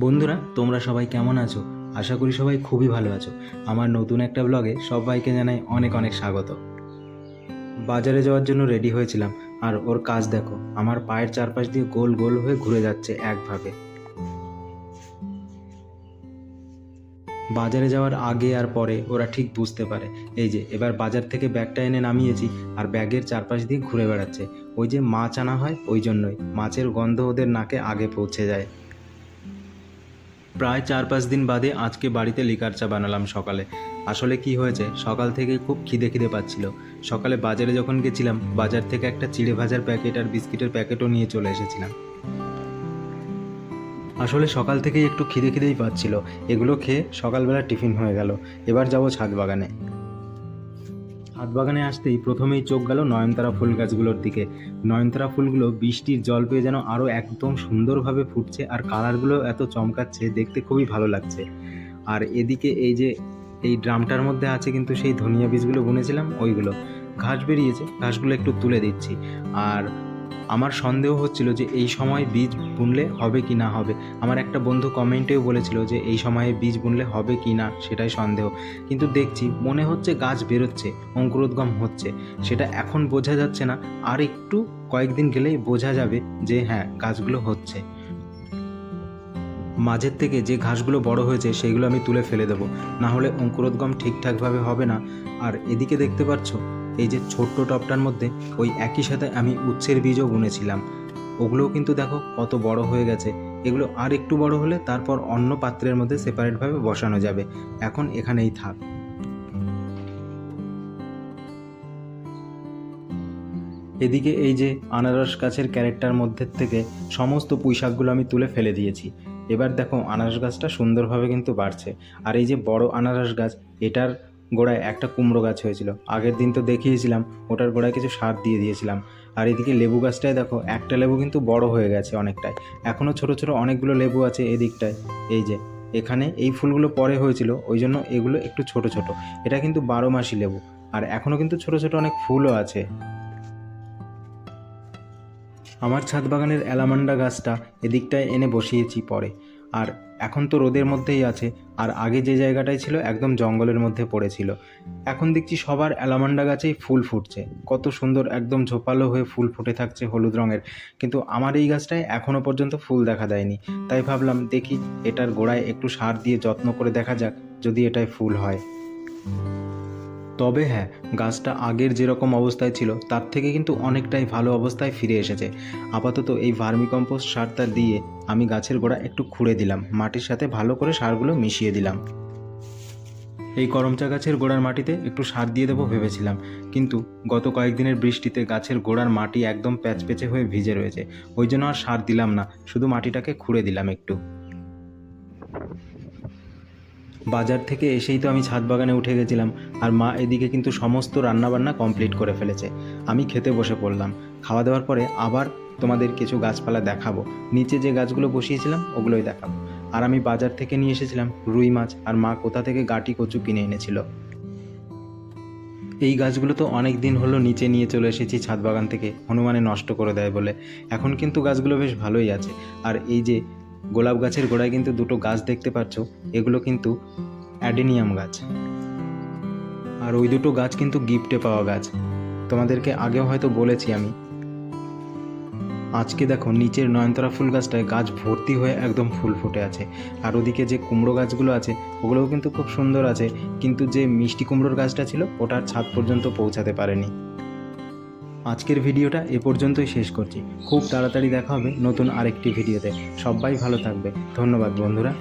বন্ধুরা, তোমরা সবাই কেমন আছো? আশা করি সবাই খুবই ভালো আছো। আমার নতুন একটা ব্লগে সবাইকে জানাই অনেক অনেক স্বাগত। বাজারে যাওয়ার জন্য রেডি হয়েছিলাম। আর ওর কাজ দেখো, আমার পায়ের চারপাশ দিয়ে গোল গোল হয়ে ঘুরে যাচ্ছে একভাবে। বাজারে যাওয়ার আগে আর পরে ওরা ঠিক বুঝতে পারে। এই যে, এবার বাজার থেকে ব্যাগটা এনে নামিয়েছি আর ব্যাগের চারপাশ দিয়ে ঘুরে বেড়াচ্ছে। ওই যে মাছ আনা হয়, ওই জন্যই। মাছের গন্ধ ওদের নাকে আগে পৌঁছে যায়। প্রায় চার পাঁচ দিন বাদে আজকে বাড়িতে লিকার চা বানালাম সকালে। আসলে কি হয়েছে, সকাল থেকে খুব খিদে খিদে পাচ্ছিল। সকালে বাজারে যখন গেছিলাম, বাজার থেকে একটা চিড়ে ভাজার প্যাকেট আর বিস্কিটের প্যাকেটও নিয়ে চলে এসেছিলাম। আসলে সকাল থেকেই একটু খিদে খিদেই পাচ্ছিল। এগুলো খেয়ে সকালবেলা টিফিন হয়ে গেল। এবার যাব ছাদ বাগানে। ছাদ বাগানে আসতেই প্রথমেই চোখ গেল নয়নতারা ফুল গাছগুলোর দিকে। নয়নতারা ফুলগুলো বৃষ্টির জল পেয়ে যেন আরও একদম সুন্দরভাবে ফুটছে আর কালারগুলো এত চমকাচ্ছে, দেখতে খুবই ভালো লাগছে। আর এদিকে এই যে, এই ড্রামটার মধ্যে আছে কিন্তু সেই ধনিয়া বীজগুলো বুনেছিলাম, ওইগুলো। ঘাস বেরিয়েছে, ঘাসগুলো একটু তুলে দিচ্ছি। আর আমার সন্দেহ হচ্ছিল যে এই সময় বীজ বুনলে হবে কি না হবে। আমার একটা বন্ধু কমেন্টেও বলেছিল যে এই সময়ে বীজ বুনলে হবে কি না সেটাই সন্দেহ। কিন্তু দেখছি মনে হচ্ছে গাছ বেরোচ্ছে, অঙ্কুরোদ্গম হচ্ছে। সেটা এখন বোঝা যাচ্ছে না, আর একটু কয়েকদিন গেলেই বোঝা যাবে যে হ্যাঁ গাছগুলো হচ্ছে। মাঝের থেকে যে ঘাসগুলো বড় হয়েছে সেগুলো আমি তুলে ফেলে দেবো। না হলে অঙ্কুরোদ্গম ঠিকঠাকভাবে হবে না। আর এদিকে দেখতে পাচ্ছ এই যে ছোট্ট টপটার মধ্যে ওই একই সাথে আমি উচ্ছের বীজও বুনেছিলাম। ওগুলোও কিন্তু দেখো কত বড় হয়ে গেছে। এগুলো আর একটু বড় হলে তারপর অন্য পাত্রের মধ্যে সেপারেটভাবে বসানো যাবে। এখন এখানেই থাক। এদিকে এই যে আনারস গাছের ক্যারেটটার মধ্যে থেকে সমস্ত পুঁইশাকগুলো আমি তুলে ফেলে দিয়েছি। এবার দেখো আনারস গাছটা সুন্দরভাবে কিন্তু বাড়ছে। আর এই যে বড় আনারস গাছ, এটার গোড়ায় একটা কুমড়ো গাছ হয়েছিল। আগের দিন তো দেখিয়েছিলাম, ওটার গোড়ায় কিছু সার দিয়ে দিয়েছিলাম। আর এদিকে লেবু গাছটায় দেখো, একটা লেবু কিন্তু বড় হয়ে গেছে অনেকটাই। এখনও ছোট ছোট অনেকগুলো লেবু আছে এদিকটায়। এই যে, এখানে এই ফুলগুলো পরে হয়েছিল, ওই জন্য এগুলো একটু ছোট ছোট। এটা কিন্তু বারো মাসি লেবু। আর এখনও কিন্তু ছোট ছোট অনেক ফুলও আছে। আমার ছাদ বাগানের অ্যালামান্ডা গাছটা এদিকটায় এনে বসিয়েছি পরে। আর এখন তো রোদের মধ্যেই আছে, আর আগে যে জায়গাটাই ছিল একদম জঙ্গলের মধ্যে পড়েছিল। এখন দেখছি সবার অ্যালামান্ডা গাছেই ফুল ফুটছে। কত সুন্দর একদম ঝোপালো হয়ে ফুল ফুটে থাকছে হলুদ রঙের। কিন্তু আমার এই গাছটায় এখনও পর্যন্ত ফুল দেখা দেয়নি। তাই ভাবলাম দেখি এটার গোড়ায় একটু সার দিয়ে যত্ন করে দেখা যাক যদি এটায় ফুল হয়। তবে হ্যাঁ গাছটা আগের যেরকম অবস্থায় ছিল, তার থেকে কিন্তু অনেকটাই ভালো অবস্থায় ফিরে এসেছে। আপাতত এই ভার্মিকম্পোস্ট সারটা দিয়ে আমি গাছের গোড়া একটু খুঁড়ে দিলাম, মাটির সাথে ভালো করে সারগুলো মিশিয়ে দিলাম। এই করমচা গাছের গোড়ার মাটিতে একটু সার দিয়ে দেবো ভেবেছিলাম, কিন্তু গত কয়েকদিনের বৃষ্টিতে গাছের গোড়ার মাটি একদম প্যাচপেচে হয়ে ভিজে রয়েছে, ওই জন্য আর সার দিলাম না, শুধু মাটিটাকে খুঁড়ে দিলাম একটু। বাজার থেকে এসেই তো আমি ছাদ বাগানে উঠে গেছিলাম, আর মা এদিকে কিন্তু সমস্ত রান্নাবান্না কমপ্লিট করে ফেলেছে। আমি খেতে বসে পড়লাম। খাওয়া দাওয়ার পরে আবার তোমাদের কিছু গাছপালা দেখাবো। নিচে যে গাছগুলো বসিয়েছিলাম, ওগুলোই দেখাবো। আর আমি বাজার থেকে নিয়ে এসেছিলাম রুই মাছ, আর মা কোথা থেকে গাটি কচু কিনে এনেছিল। এই গাছগুলো তো অনেক দিন হলো নিচে নিয়ে চলে এসেছি ছাদ বাগান থেকে, হনুমানে নষ্ট করে দেয় বলে। এখন কিন্তু গাছগুলো বেশ ভালোই আছে। আর এই যে গোলাপ গাছের গোড়ায় কিন্তু দুটো গাছ দেখতে পাচ্ছ, এগুলো কিন্তু অ্যাডেনিয়াম গাছ। আর ওই দুটো গাছ কিন্তু গিফটে পাওয়া গাছ। তোমাদেরকে আগেও হয়তো বলেছি আমি। আজকে দেখো নিচের নয়নতারা ফুল গাছটায় গাছ ভর্তি হয়ে একদম ফুল ফুটে আছে। আর ওদিকে যে কুমড়ো গাছগুলো আছে, ওগুলোও কিন্তু খুব সুন্দর আছে। কিন্তু যে মিষ্টি কুমড়োর গাছটা ছিল, ওটার ছাদ পর্যন্ত পৌঁছাতে পারেনি। আজকের ভিডিওটা এ পর্যন্তই শেষ করছি। খুব তাড়াতাড়ি দেখা হবে নতুন আরেকটি ভিডিওতে। সবাই ভালো থাকবে। ধন্যবাদ বন্ধুরা।